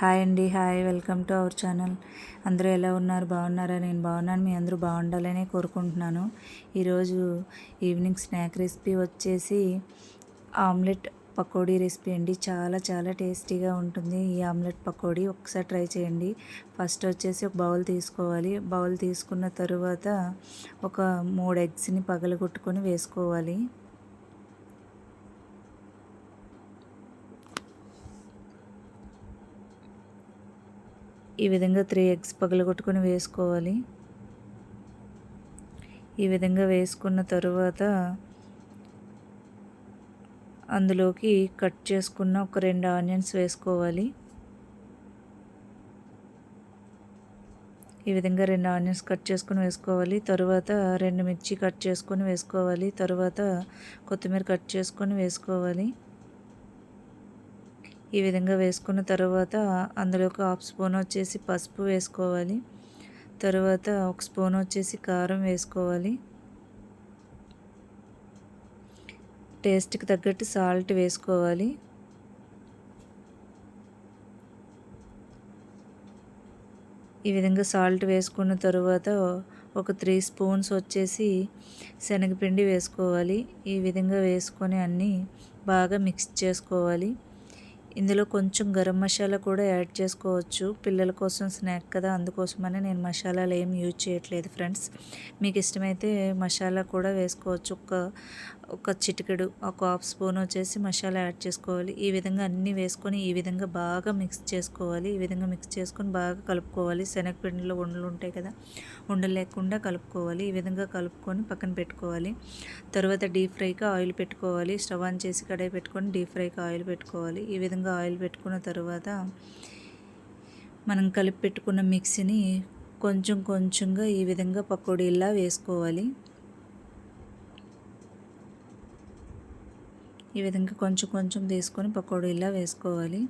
Hi అండి hi. Welcome to our channel. అందరూ ఎలా ఉన్నారు? బాగున్నారా? నేను బాగున్నాను. మీ అందరూ బాగుండాలని కోరుకుంటున్నాను. ఈరోజు ఈవినింగ్ స్నాక్ రెసిపీ వచ్చేసి ఆమ్లెట్ పకోడీ రెసిపీ అండి. చాలా చాలా టేస్టీగా ఉంటుంది. ఈ ఆమ్లెట్ పకోడీ ఒకసారి ట్రై చేయండి. ఫస్ట్ వచ్చేసి ఒక బౌల్ తీసుకోవాలి. బౌల్ తీసుకున్న తరువాత ఒక మూడు ఎగ్స్ని పగలగొట్టుకొని వేసుకోవాలి. ఈ విధంగా త్రీ ఎగ్స్ పగలగొట్టుకొని వేసుకోవాలి. ఈ విధంగా వేసుకున్న తరువాత అందులోకి కట్ చేసుకున్న ఒక రెండు ఆనియన్స్ వేసుకోవాలి. ఈ విధంగా రెండు ఆనియన్స్ కట్ చేసుకుని వేసుకోవాలి. తరువాత రెండు మిర్చి కట్ చేసుకొని వేసుకోవాలి. తరువాత కొత్తిమీర కట్ చేసుకొని వేసుకోవాలి. ఈ విధంగా వేసుకున్న తర్వాత అందులో ఒక హాఫ్ స్పూన్ వచ్చేసి పసుపు వేసుకోవాలి. తర్వాత ఒక స్పూన్ వచ్చేసి కారం వేసుకోవాలి. టేస్ట్కి తగ్గట్టు సాల్ట్ వేసుకోవాలి. ఈ విధంగా సాల్ట్ వేసుకున్న తర్వాత ఒక త్రీ స్పూన్స్ వచ్చేసి శనగపిండి వేసుకోవాలి. ఈ విధంగా వేసుకొని అన్నీ బాగా మిక్స్ చేసుకోవాలి. ఇందులో కొంచెం గరం మసాలా కూడా యాడ్ చేసుకోవచ్చు. పిల్లల కోసం స్నాక్ కదా అందుకోసమని నేను మసాలాలు ఏం యూజ్ చేయట్లేదు ఫ్రెండ్స్. మీకు ఇష్టమైతే మసాలా కూడా వేసుకోవచ్చు. ఒక ఒక చిటికెడు ఒక హాఫ్ స్పూన్ వచ్చేసి మసాలా యాడ్ చేసుకోవాలి. ఈ విధంగా అన్నీ వేసుకొని ఈ విధంగా బాగా మిక్స్ చేసుకోవాలి. ఈ విధంగా మిక్స్ చేసుకొని బాగా కలుపుకోవాలి. శనగపిండిలో ఉండలు ఉంటాయి కదా ఉండలు లేకుండా కలుపుకోవాలి. ఈ విధంగా కలుపుకొని పక్కన పెట్టుకోవాలి. తర్వాత డీప్ ఫ్రైకి ఆయిల్ పెట్టుకోవాలి. స్టవ్ ఆన్ చేసి కడాయి పెట్టుకొని డీప్ ఫ్రైకి ఆయిల్ పెట్టుకోవాలి. ఈ విధంగా ఆయిల్ పెట్టుకున్న తర్వాత మనం కలిపి పెట్టుకున్న మిక్సీని కొంచెం కొంచెంగా ఈ విధంగా పకోడీలా వేసుకోవాలి. ఈ విధంగా కొంచెం కొంచెం తీసుకొని పకోడీలా వేసుకోవాలి.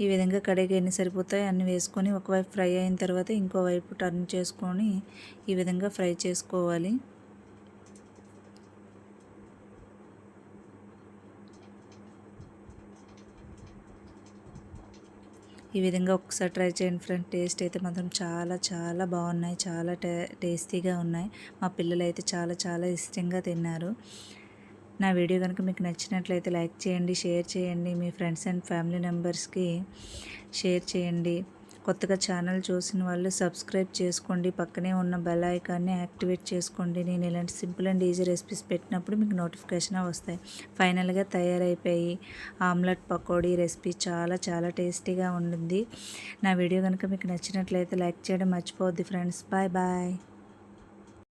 ఈ విధంగా కడిగి ఎన్ని సరిపోతాయి అన్ని వేసుకొని ఒకవైపు ఫ్రై అయిన తర్వాత ఇంకోవైపు టర్న్ చేసుకొని ఈ విధంగా ఫ్రై చేసుకోవాలి. ఈ విధంగా ఒకసారి ట్రై చేయండి ఫ్రెండ్. టేస్ట్ అయితే మాత్రం చాలా చాలా బాగున్నాయి. చాలా టే టేస్టీగా ఉన్నాయి. మా పిల్లలు అయితే చాలా చాలా ఇష్టంగా తిన్నారు. నా వీడియో కనుక మీకు నచ్చినట్లయితే లైక్ చేయండి షేర్ చేయండి. మీ ఫ్రెండ్స్ అండ్ ఫ్యామిలీ మెంబర్స్కి షేర్ చేయండి. కొత్తగా ఛానల్ చూసిన వాళ్ళు సబ్స్క్రైబ్ చేసుకోండి. పక్కనే ఉన్న బెల్ ఐకాన్ని యాక్టివేట్ చేసుకోండి. నేను ఇలాంటి సింపుల్ అండ్ ఈజీ రెసిపీస్ పెట్టినప్పుడు మీకు నోటిఫికేషన్ వస్తాయి. ఫైనల్గా తయారైపోయి ఆమ్లెట్ పకోడీ రెసిపీ చాలా చాలా టేస్టీగా ఉండింది. నా వీడియో కనుక మీకు నచ్చినట్లయితే లైక్ చేయడం మర్చిపోవద్దు ఫ్రెండ్స్. Bye bye.